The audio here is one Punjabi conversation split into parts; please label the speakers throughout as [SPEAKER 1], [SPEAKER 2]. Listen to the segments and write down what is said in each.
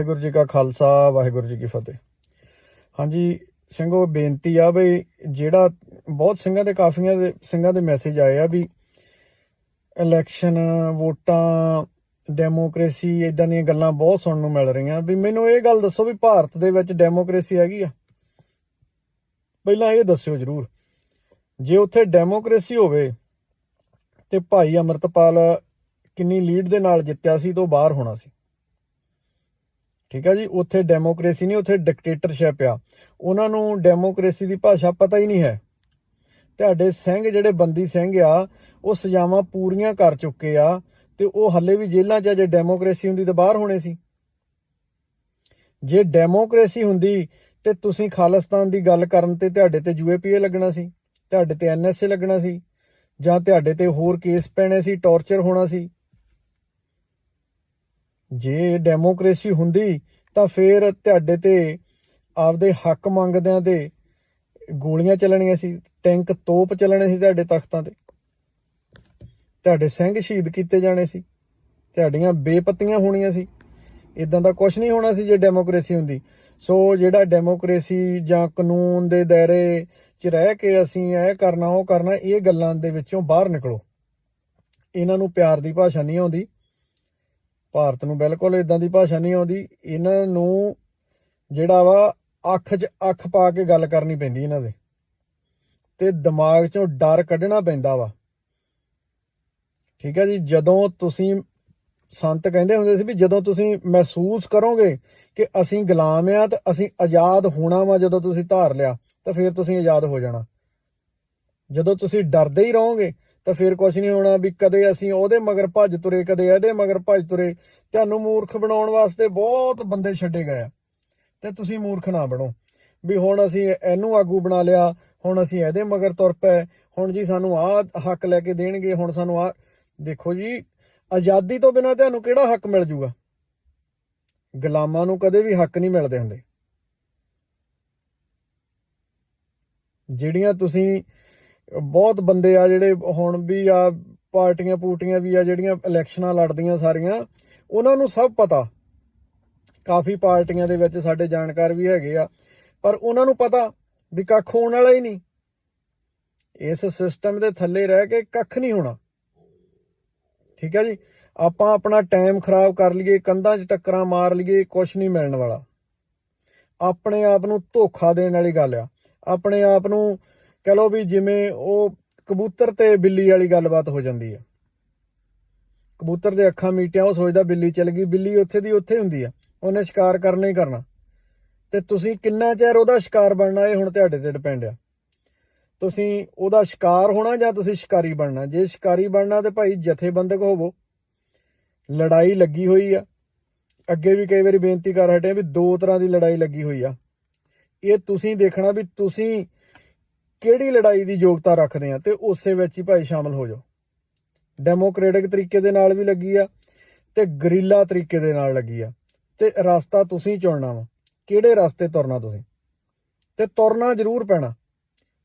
[SPEAKER 1] ਵਾਹਿਗੁਰੂ ਜੀ ਕਾ ਖਾਲਸਾ, ਵਾਹਿਗੁਰੂ ਜੀ ਕੀ ਫਤਿਹ। ਹਾਂਜੀ, ਸਿੰਘੋ, ਬੇਨਤੀ ਆ ਬਈ ਜਿਹੜਾ ਬਹੁਤ ਸਿੰਘਾਂ ਦੇ, ਕਾਫੀਆਂ ਦੇ, ਸਿੰਘਾਂ ਦੇ ਮੈਸੇਜ ਆਏ ਆ ਵੀ ਇਲੈਕਸ਼ਨ ਵੋਟਾਂ ਡੈਮੋਕ੍ਰੇਸੀ ਇਦਾਂ ਦੀਆਂ ਗੱਲਾਂ ਬਹੁਤ ਸੁਣਨ ਨੂੰ ਮਿਲ ਰਹੀਆਂ। ਵੀ ਮੈਨੂੰ ਇਹ ਗੱਲ ਦੱਸੋ ਵੀ ਭਾਰਤ ਦੇ ਵਿੱਚ ਡੈਮੋਕ੍ਰੇਸੀ ਹੈਗੀ ਆ? ਪਹਿਲਾਂ ਇਹ ਦੱਸਿਓ ਜਰੂਰ। ਜੇ ਉੱਥੇ ਡੈਮੋਕ੍ਰੇਸੀ ਹੋਵੇ ਤੇ ਭਾਈ ਅਮਰਤਪਾਲ ਕਿੰਨੀ ਲੀਡ ਦੇ ਨਾਲ ਜਿੱਤਿਆ ਸੀ ਤੋਂ ਬਾਹਰ ਹੋਣਾ ਸੀ। ਠੀਕ ਆ ਜੀ, ਉੱਥੇ ਡੈਮੋਕ੍ਰੇਸੀ ਨਹੀਂ, ਉੱਥੇ ਡਿਕਟੇਟਰਸ਼ਿਪ ਆ। ਉਹਨਾਂ ਨੂੰ ਡੈਮੋਕ੍ਰੇਸੀ ਦੀ ਭਾਸ਼ਾ ਪਤਾ ਹੀ ਨਹੀਂ ਹੈ। ਤੁਹਾਡੇ ਸਿੰਘ ਜਿਹੜੇ ਬੰਦੀ ਸਿੰਘ ਆ, ਉਹ ਸਜ਼ਾਵਾਂ ਪੂਰੀਆਂ ਕਰ ਚੁੱਕੇ ਆ ਤੇ ਉਹ ਹੱਲੇ ਵੀ ਜੇਲ੍ਹਾਂ 'ਚ ਜੇ ਡੈਮੋਕ੍ਰੇਸੀ ਹੁੰਦੀ ਤਾਂ ਬਾਹਰ ਹੋਣੇ ਸੀ। ਜੇ ਡੈਮੋਕ੍ਰੇਸੀ ਹੁੰਦੀ ਤੇ ਤੁਸੀਂ ਖਾਲਿਸਤਾਨ ਦੀ ਗੱਲ ਕਰਨ ਤੇ ਤੁਹਾਡੇ ਤੇ ਯੂਏਪੀਏ ਲੱਗਣਾ ਸੀ, ਤੁਹਾਡੇ ਤੇ ਐਨਐਸਏ ਲੱਗਣਾ ਸੀ, ਜਾਂ ਤੁਹਾਡੇ ਤੇ ਹੋਰ ਕੇਸ ਪੈਣੇ ਸੀ, ਟੌਰਚਰ ਹੋਣਾ ਸੀ ਜੇ ਡੈਮੋਕ੍ਰੇਸੀ ਹੁੰਦੀ, ਤਾਂ ਫਿਰ ਤੁਹਾਡੇ ਤੇ ਆਪਦੇ ਹੱਕ ਮੰਗਦਿਆਂ ਤੇ ਗੋਲੀਆਂ ਚੱਲਣੀਆਂ ਸੀ, ਟੈਂਕ ਤੋਪ ਚੱਲਣੇ ਸੀ ਤੁਹਾਡੇ ਤਖਤਾਂ ਤੇ। ਤੁਹਾਡੇ ਸਿੰਘ ਸ਼ਹੀਦ ਕੀਤੇ ਜਾਣੇ ਸੀ, ਤੁਹਾਡੀਆਂ ਬੇਪਤੀਆਂ ਹੋਣੀਆਂ ਸੀ। ਇਦਾਂ ਦਾ ਕੁਝ ਨਹੀਂ ਹੋਣਾ ਸੀ ਜੇ ਡੈਮੋਕ੍ਰੇਸੀ ਹੁੰਦੀ। ਸੋ ਜਿਹੜਾ ਡੈਮੋਕ੍ਰੇਸੀ ਜਾਂ ਕਾਨੂੰਨ ਦੇ ਦਾਇਰੇ 'ਚ ਰਹਿ ਕੇ ਅਸੀਂ ਇਹ ਕਰਨਾ, ਉਹ ਕਰਨਾ, ਇਹ ਗੱਲਾਂ ਦੇ ਵਿੱਚੋਂ ਬਾਹਰ ਨਿਕਲੋ। ਇਹਨਾਂ ਨੂੰ ਪਿਆਰ ਦੀ ਭਾਸ਼ਾ ਨਹੀਂ ਆਉਂਦੀ। ਭਾਰਤ ਨੂੰ ਬਿਲਕੁਲ ਇਦਾਂ ਦੀ ਭਾਸ਼ਾ ਨਹੀਂ ਆਉਂਦੀ। ਇਹਨਾਂ ਨੂੰ ਜਿਹੜਾ ਵਾ, ਅੱਖ 'ਚ ਅੱਖ ਪਾ ਕੇ ਗੱਲ ਕਰਨੀ ਪੈਂਦੀ ਇਹਨਾਂ ਦੇ। ਤੇ ਦਿਮਾਗ 'ਚੋਂ ਡਰ ਕੱਢਣਾ ਪੈਂਦਾ ਵਾ। ਠੀਕ ਹੈ ਜੀ, ਜਦੋਂ ਤੁਸੀਂ ਸੰਤ ਕਹਿੰਦੇ ਹੁੰਦੇ ਸੀ ਵੀ ਜਦੋਂ ਤੁਸੀਂ ਮਹਿਸੂਸ ਕਰੋਗੇ ਕਿ ਅਸੀਂ ਗੁਲਾਮ ਆ ਤੇ ਅਸੀਂ ਆਜ਼ਾਦ ਹੋਣਾ ਵਾ ਜਦੋਂ ਤੁਸੀਂ ਧਾਰ ਲਿਆ, ਤਾਂ ਫਿਰ ਤੁਸੀਂ ਆਜ਼ਾਦ ਹੋ ਜਾਣਾ। ਜਦੋਂ ਤੁਸੀਂ ਡਰਦੇ ਹੀ ਰਹੋਗੇ ਤਾਂ ਫਿਰ ਕੁਝ ਨਹੀਂ ਹੋਣਾ ਵੀ ਕਦੇ ਅਸੀਂ ਉਹਦੇ ਮਗਰ ਭੱਜ ਤੁਰੇ, ਕਦੇ ਇਹਦੇ ਮਗਰ ਭੱਜ ਤੁਰੇ। ਤੁਹਾਨੂੰ ਮੂਰਖ ਬਣਾਉਣ ਵਾਸਤੇ ਬਹੁਤ ਬੰਦੇ ਛੱਡੇ ਗਏ ਤੇ ਤੁਸੀਂ ਮੂਰਖ ਨਾ ਬਣੋ। ਵੀ ਹੁਣ ਅਸੀਂ ਇਹਨੂੰ ਆਗੂ ਬਣਾ ਲਿਆ, ਹੁਣ ਅਸੀਂ ਇਹਦੇ ਮਗਰ ਤੁਰ ਪਏ, ਹੁਣ ਜੀ ਸਾਨੂੰ ਆਹ ਹੱਕ ਲੈ ਕੇ ਦੇਣਗੇ, ਹੁਣ ਸਾਨੂੰ ਆ ਦੇਖੋ ਜੀ, ਆਜ਼ਾਦੀ ਤੋਂ ਬਿਨਾ ਤੁਹਾਨੂੰ ਕਿਹੜਾ ਹੱਕ ਮਿਲ ਜੂਗਾ? ਗੁਲਾਮਾਂ ਨੂੰ ਕਦੇ ਵੀ ਹੱਕ ਨਹੀਂ ਮਿਲਦੇ ਹੁੰਦੇ। ਜਿਹੜੀਆਂ ਤੁਸੀਂ ਬਹੁਤ ਬੰਦੇ ਆ ਜਿਹੜੇ ਹੁਣ ਵੀ ਆ, ਪਾਰਟੀਆਂ ਪੂਟੀਆਂ ਵੀ ਆ ਜਿਹੜੀਆਂ ਇਲੈਕਸ਼ਨਾਂ ਲੜਦੀਆਂ ਸਾਰੀਆਂ, ਉਹਨਾਂ ਨੂੰ ਸਭ ਪਤਾ। ਕਾਫੀ ਪਾਰਟੀਆਂ ਦੇ ਵਿੱਚ ਸਾਡੇ ਜਾਣਕਾਰ ਵੀ ਹੈਗੇ ਆ, ਪਰ ਉਹਨਾਂ ਨੂੰ ਪਤਾ ਵੀ ਕੱਖ ਹੋਣ ਵਾਲਾ ਹੀ ਨਹੀਂ। ਇਸ ਸਿਸਟਮ ਦੇ ਥੱਲੇ ਰਹਿ ਕੇ ਕੱਖ ਨਹੀਂ ਹੋਣਾ। ਠੀਕ ਹੈ ਜੀ? ਆਪਾਂ ਆਪਣਾ ਟਾਈਮ ਖਰਾਬ ਕਰ ਲਈਏ, ਕੰਧਾਂ 'ਚ ਟੱਕਰਾਂ ਮਾਰ ਲਈਏ ਕੁਝ ਨਹੀਂ ਮਿਲਣ ਵਾਲਾ। ਆਪਣੇ ਆਪ ਨੂੰ ਧੋਖਾ ਦੇਣ ਵਾਲੀ ਗੱਲ ਆ। ਆਪਣੇ ਆਪ ਨੂੰ ਕਹ ਲਓ ਵੀ ਜਿਵੇਂ ਉਹ ਕਬੂਤਰ ਤੇ ਬਿੱਲੀ ਵਾਲੀ ਗੱਲਬਾਤ ਹੋ ਜਾਂਦੀ ਆ ਕਬੂਤਰ ਦੇ ਅੱਖਾਂ ਮੀਟਿਆਂ, ਉਹ ਸੋਚਦਾ ਬਿੱਲੀ ਚਲ ਗਈ, ਬਿੱਲੀ ਉੱਥੇ ਦੀ ਉੱਥੇ ਹੁੰਦੀ ਆ ਉਹਨੇ ਸ਼ਿਕਾਰ ਕਰਨਾ ਹੀ ਕਰਨਾ। ਤੇ ਤੁਸੀਂ ਕਿੰਨਾ ਚਿਰ ਉਹਦਾ ਸ਼ਿਕਾਰ ਬਣਨਾ, ਇਹ ਹੁਣ ਤੁਹਾਡੇ ਤੇ ਡਿਪੈਂਡ ਆ। ਤੁਸੀਂ ਉਹਦਾ ਸ਼ਿਕਾਰ ਹੋਣਾ ਜਾਂ ਤੁਸੀਂ ਸ਼ਿਕਾਰੀ ਬਣਨਾ? ਜੇ ਸ਼ਿਕਾਰੀ ਬਣਨਾ ਤੇ ਭਾਈ ਜਥੇਬੰਦਕ ਹੋਵੋ। ਲੜਾਈ ਲੱਗੀ ਹੋਈ ਆ। ਅੱਗੇ ਵੀ ਕਈ ਵਾਰੀ ਬੇਨਤੀ ਕਰ ਹਟੇ ਵੀ ਦੋ ਤਰ੍ਹਾਂ ਦੀ ਲੜਾਈ ਲੱਗੀ ਹੋਈ ਆ। ਇਹ ਤੁਸੀਂ ਦੇਖਣਾ ਵੀ ਤੁਸੀਂ ਕਿਹੜੀ ਲੜਾਈ ਦੀ ਯੋਗਤਾ ਰੱਖਦੇ ਆ ਤੇ ਉਸੇ ਵਿੱਚ ਹੀ ਭਾਈ ਸ਼ਾਮਲ ਹੋ ਜਾਓ। ਡੈਮੋਕ੍ਰੈਟਿਕ ਤਰੀਕੇ ਦੇ ਨਾਲ ਵੀ ਲੱਗੀ ਆ ਤੇ ਗਰੀਲਾ ਤਰੀਕੇ ਦੇ ਨਾਲ ਲੱਗੀ ਆ। ਤੇ ਰਸਤਾ ਤੁਸੀਂ ਚੁਣਨਾ ਵਾ। ਕਿਹੜੇ ਰਸਤੇ ਤੁਰਨਾ ਤੁਸੀਂ? ਤੇ ਤੁਰਨਾ ਜ਼ਰੂਰ ਪੈਣਾ।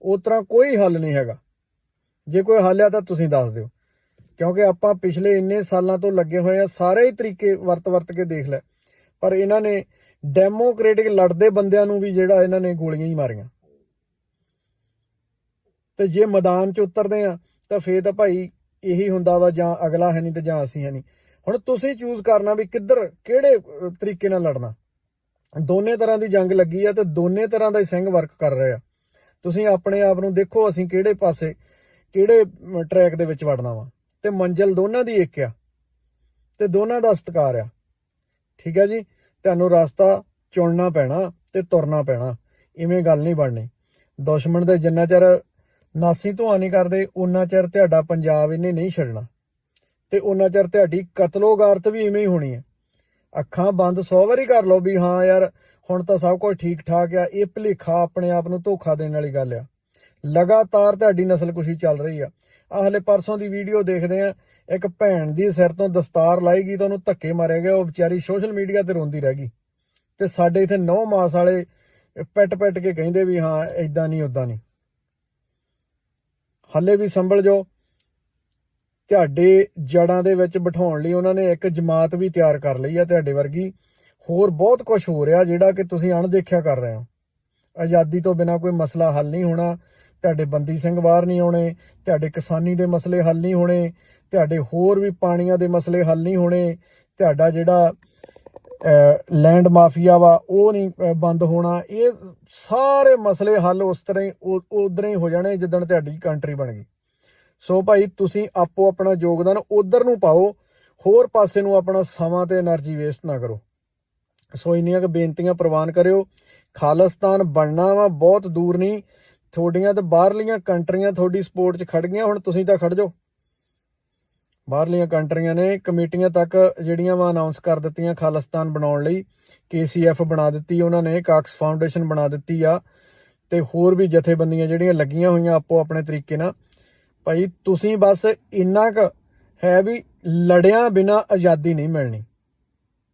[SPEAKER 1] ਉਸ ਤਰ੍ਹਾਂ ਕੋਈ ਹੱਲ ਨਹੀਂ ਹੈਗਾ। ਜੇ ਕੋਈ ਹੱਲ ਆ ਤਾਂ ਤੁਸੀਂ ਦੱਸ ਦਿਓ। ਕਿਉਂਕਿ ਆਪਾਂ ਪਿਛਲੇ ਇੰਨੇ ਸਾਲਾਂ ਤੋਂ ਲੱਗੇ ਹੋਏ ਆ, ਸਾਰੇ ਹੀ ਤਰੀਕੇ ਵਰਤ ਵਰਤ ਕੇ ਦੇਖ ਲੈ। ਪਰ ਇਹਨਾਂ ਨੇ ਡੈਮੋਕ੍ਰੈਟਿਕ ਲੜਦੇ ਬੰਦਿਆਂ ਨੂੰ ਵੀ ਜਿਹੜਾ ਇਹਨਾਂ ਨੇ ਗੋਲੀਆਂ ਹੀ ਮਾਰੀਆਂ। ਤੇ ਜੇ ਮੈਦਾਨ 'ਚ ਉਤਰਦੇ ਆ, ਤਾਂ ਫੇਰ ਤਾਂ ਭਾਈ ਇਹੀ ਹੁੰਦਾ ਵਾ ਜਾਂ ਅਗਲਾ ਹੈ ਨਹੀਂ ਤੇ ਜਾਂ ਅਸੀਂ ਹੈ ਨਹੀਂ ਹੁਣ ਤੁਸੀਂ ਚੂਜ਼ ਕਰਨਾ ਵੀ ਕਿੱਧਰ, ਕਿਹੜੇ ਤਰੀਕੇ ਨਾਲ ਲੜਨਾ। ਦੋਨੇ ਤਰ੍ਹਾਂ ਦੀ ਜੰਗ ਲੱਗੀ ਆ ਤੇ ਦੋਨੇ ਤਰ੍ਹਾਂ ਦਾ ਹੀ ਸਿੰਘ ਵਰਕ ਕਰ ਰਹੇ ਆ। ਤੁਸੀਂ ਆਪਣੇ ਆਪ ਨੂੰ ਦੇਖੋ ਅਸੀਂ ਕਿਹੜੇ ਪਾਸੇ, ਕਿਹੜੇ ਟਰੈਕ ਦੇ ਵਿੱਚ ਵੜਨਾ ਵਾ। ਤੇ ਮੰਜ਼ਿਲ ਦੋਨਾਂ ਦੀ ਇੱਕ ਆ। ਤੇ ਦੋਨਾਂ ਦਾ ਸਤਿਕਾਰ ਆ। ਠੀਕ ਹੈ ਜੀ? ਤੁਹਾਨੂੰ ਰਸਤਾ ਚੁਣਨਾ ਪੈਣਾ ਤੇ ਤੁਰਨਾ ਪੈਣਾ। ਇਵੇਂ ਗੱਲ ਨਹੀਂ ਬਣਨੀ। ਦੁਸ਼ਮਣ ਦੇ ਜਿੰਨਾ ਚਿਰ ਨਾਸੀ ਧੂਆ ਨਹੀਂ ਕਰਦੇ ਉਹਨਾਂ ਚਿਰ ਤੁਹਾਡਾ ਪੰਜਾਬ ਇਹਨੇ ਨਹੀਂ ਛੱਡਣਾ। ਤੇ ਉਹਨਾਂ ਚਿਰ ਤੁਹਾਡੀ ਕਤਲੋਗਾਰਤ ਵੀ ਇਵੇਂ ਹੀ ਹੋਣੀ ਹੈ। ਅੱਖਾਂ ਬੰਦ 100 ਵਾਰੀ ਕਰ ਲਓ ਵੀ ਹਾਂ ਯਾਰ, ਹੁਣ ਤਾਂ ਸਭ ਕੁਝ ਠੀਕ ਠਾਕ ਆ, ਇਹ ਭਲੇਖਾ ਆਪਣੇ ਆਪ ਨੂੰ ਧੋਖਾ ਦੇਣ ਵਾਲੀ ਗੱਲ ਆ। ਲਗਾਤਾਰ ਤੁਹਾਡੀ ਨਸਲਕੁਸ਼ੀ ਚੱਲ ਰਹੀ ਆ। ਆਹ ਹਲੇ ਪਰਸੋਂ ਦੀ ਵੀਡੀਓ ਦੇਖਦੇ ਆ, ਇੱਕ ਭੈਣ ਦੀ ਸਿਰ ਤੋਂ ਦਸਤਾਰ ਲਾਈ ਗਈ ਤਾਂ ਉਹਨੂੰ ਧੱਕੇ ਮਾਰਿਆ ਗਿਆ, ਉਹ ਵਿਚਾਰੀ ਸੋਸ਼ਲ ਮੀਡੀਆ ਤੇ ਰੋਂਦੀ ਰਹਿ ਗਈ। ਤੇ ਸਾਡੇ ਇਥੇ ਨੌ ਮਾਸ ਵਾਲੇ ਪੈਟ ਪੈਟ ਕੇ ਕਹਿੰਦੇ ਵੀ ਹਾਂ ਇਦਾਂ ਨਹੀਂ ਉਦਾਂ ਨਹੀਂ। ਹੱਲੇ ਵੀ ਸੰਭਲ ਜੋ ਤੁਹਾਡੇ ਜੜਾਂ ਦੇ ਵਿੱਚ ਬਿਠਾਉਣ ਲਈ ਉਹਨਾਂ ਨੇ ਇੱਕ ਜਮਾਤ ਵੀ ਤਿਆਰ ਕਰ ਲਈ ਆ ਤੁਹਾਡੇ ਵਰਗੀ। ਹੋਰ ਬਹੁਤ ਕੁਝ ਹੋ ਰਿਹਾ ਜਿਹੜਾ ਕਿ ਤੁਸੀਂ ਅਣਦੇਖਿਆ ਕਰ ਰਹੇ ਹੋ। ਆਜ਼ਾਦੀ ਤੋਂ ਬਿਨਾ ਕੋਈ ਮਸਲਾ ਹੱਲ ਨਹੀਂ ਹੋਣਾ। ਤੁਹਾਡੇ ਬੰਦੀ ਸਿੰਘ ਬਾਹਰ ਨਹੀਂ ਆਉਣੇ। ਤੁਹਾਡੇ ਕਿਸਾਨੀ ਦੇ ਮਸਲੇ ਹੱਲ ਨਹੀਂ ਹੋਣੇ। ਤੁਹਾਡੇ ਹੋਰ ਵੀ ਪਾਣੀਆਂ ਦੇ ਮਸਲੇ ਹੱਲ ਨਹੀਂ ਹੋਣੇ। ਤੁਹਾਡਾ ਜਿਹੜਾ ਲੈਂਡ ਮਾਫੀਆ ਵਾ, ਉਹ ਨਹੀਂ ਬੰਦ ਹੋਣਾ। ਇਹ ਸਾਰੇ ਮਸਲੇ ਹੱਲ ਉਸ ਤਰ੍ਹਾਂ ਹੀ ਉਧਰ ਹੀ ਹੋ ਜਾਣੇ ਜਿੱਦਣ ਤੁਹਾਡੀ ਕੰਟਰੀ ਬਣ ਗਈ। ਸੋ ਭਾਈ, ਤੁਸੀਂ ਆਪੋ ਆਪਣਾ ਯੋਗਦਾਨ ਉਧਰ ਨੂੰ ਪਾਓ, ਹੋਰ ਪਾਸੇ ਨੂੰ ਆਪਣਾ ਸਮਾਂ ਤੇ એનર્ਜੀ ਵੇਸਟ ਨਾ ਕਰੋ। ਸੋ ਇੰਨੀਆਂ ਕਿ ਬੇਨਤੀਆਂ ਪ੍ਰਵਾਨ ਕਰਿਓ। ਖਾਲਸਤਾਨ ਬਣਨਾ ਵਾ, ਬਹੁਤ ਦੂਰ ਨਹੀਂ। ਤੁਹਾਡੀਆਂ ਤੇ ਬਾਹਰਲੀਆਂ ਕੰਟਰੀਆਂ ਤੁਹਾਡੀ ਸਪੋਰਟ 'ਚ ਖੜ ਗਈਆਂ, ਹੁਣ ਤੁਸੀਂ ਤਾਂ ਖੜ ਜਾਓ। ਬਾਹਰਲੀਆਂ ਕੰਟਰੀਆਂ ਨੇ ਕਮੇਟੀਆਂ ਤੱਕ ਜਿਹੜੀਆਂ ਵਾ ਅਨਾਉਂਸ ਕਰ ਦਿੱਤੀਆਂ ਖਾਲਿਸਤਾਨ ਬਣਾਉਣ ਲਈ KCF ਬਣਾ ਦਿੱਤੀ, ਉਹਨਾਂ ਨੇ ਕਾਕਸ ਫਾਊਂਡੇਸ਼ਨ ਬਣਾ ਦਿੱਤੀ ਆ, ਤੇ ਹੋਰ ਵੀ ਜਥੇਬੰਦੀਆਂ ਜਿਹੜੀਆਂ ਲੱਗੀਆਂ ਹੋਈਆਂ ਆਪੋ ਆਪਣੇ ਤਰੀਕੇ ਨਾਲ। ਭਾਈ, ਤੁਸੀਂ ਬਸ ਇੰਨਾ ਕੁ ਹੈ ਵੀ ਲੜਿਆਂ ਬਿਨਾ ਆਜ਼ਾਦੀ ਨਹੀਂ ਮਿਲਣੀ।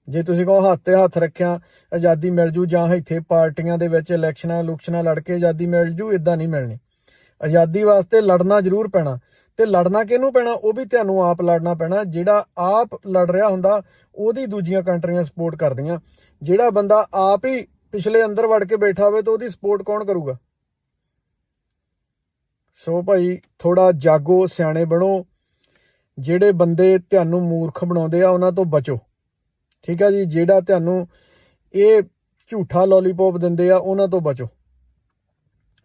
[SPEAKER 1] ਜੇ ਤੁਸੀਂ ਕਹੋ ਹੱਥ ਤੇ ਹੱਥ ਰੱਖਿਆ ਆਜ਼ਾਦੀ ਮਿਲ ਜੂ ਜਾਂ ਇੱਥੇ ਪਾਰਟੀਆਂ ਦੇ ਵਿੱਚ ਇਲੈਕਸ਼ਨਾਂ ਇਲੈਕਸ਼ਨਾਂ ਲੜ ਕੇ ਆਜ਼ਾਦੀ ਮਿਲ ਜੂ ਇਦਾਂ ਨਹੀਂ ਮਿਲਣੀ। ਆਜ਼ਾਦੀ ਵਾਸਤੇ ਲੜਨਾ ਜ਼ਰੂਰ ਪੈਣਾ। ਤੇ ਲੜਨਾ ਕਿਹਨੂੰ ਪੈਣਾ? ਉਹ ਵੀ ਤੁਹਾਨੂੰ ਆਪ ਲੜਨਾ ਪੈਣਾ। ਜਿਹੜਾ ਆਪ ਲੜ ਰਿਹਾ ਹੁੰਦਾ, ਉਹਦੀ ਦੂਜੀਆਂ ਕੰਟਰੀਆਂ ਸਪੋਰਟ ਕਰਦੀਆਂ। ਜਿਹੜਾ ਬੰਦਾ ਆਪ ਹੀ ਪਿਛਲੇ ਅੰਦਰ ਵੜ ਕੇ ਬੈਠਾ ਹੋਵੇ, ਤਾਂ ਉਹਦੀ ਸਪੋਰਟ ਕੌਣ ਕਰੂਗਾ? ਸੋ ਭਾਈ ਥੋੜਾ ਜਾਗੋ, ਸਿਆਣੇ ਬਣੋ। ਜਿਹੜੇ ਬੰਦੇ ਤੁਹਾਨੂੰ ਮੂਰਖ ਬਣਾਉਂਦੇ ਆ, ਉਹਨਾਂ ਤੋਂ ਬਚੋ। ਠੀਕ ਆ ਜੀ? ਜਿਹੜਾ ਤੁਹਾਨੂੰ ਇਹ ਝੂਠਾ ਲੋਲੀਪੌਪ ਦਿੰਦੇ ਆ, ਉਹਨਾਂ ਤੋਂ ਬਚੋ।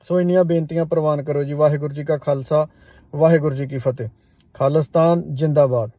[SPEAKER 1] ਸੋ ਇੰਨੀਆਂ ਬੇਨਤੀਆਂ ਪ੍ਰਵਾਨ ਕਰੋ ਜੀ, ਵਾਹਿਗੁਰੂ ਜੀ ਕਾ ਖਾਲਸਾ, ਵਾਹਿਗੁਰੂ ਜੀ ਕੀ ਫਤਿਹ। ਖਾਲਿਸਤਾਨ, ਜਿੰਦਾਬਾਦ।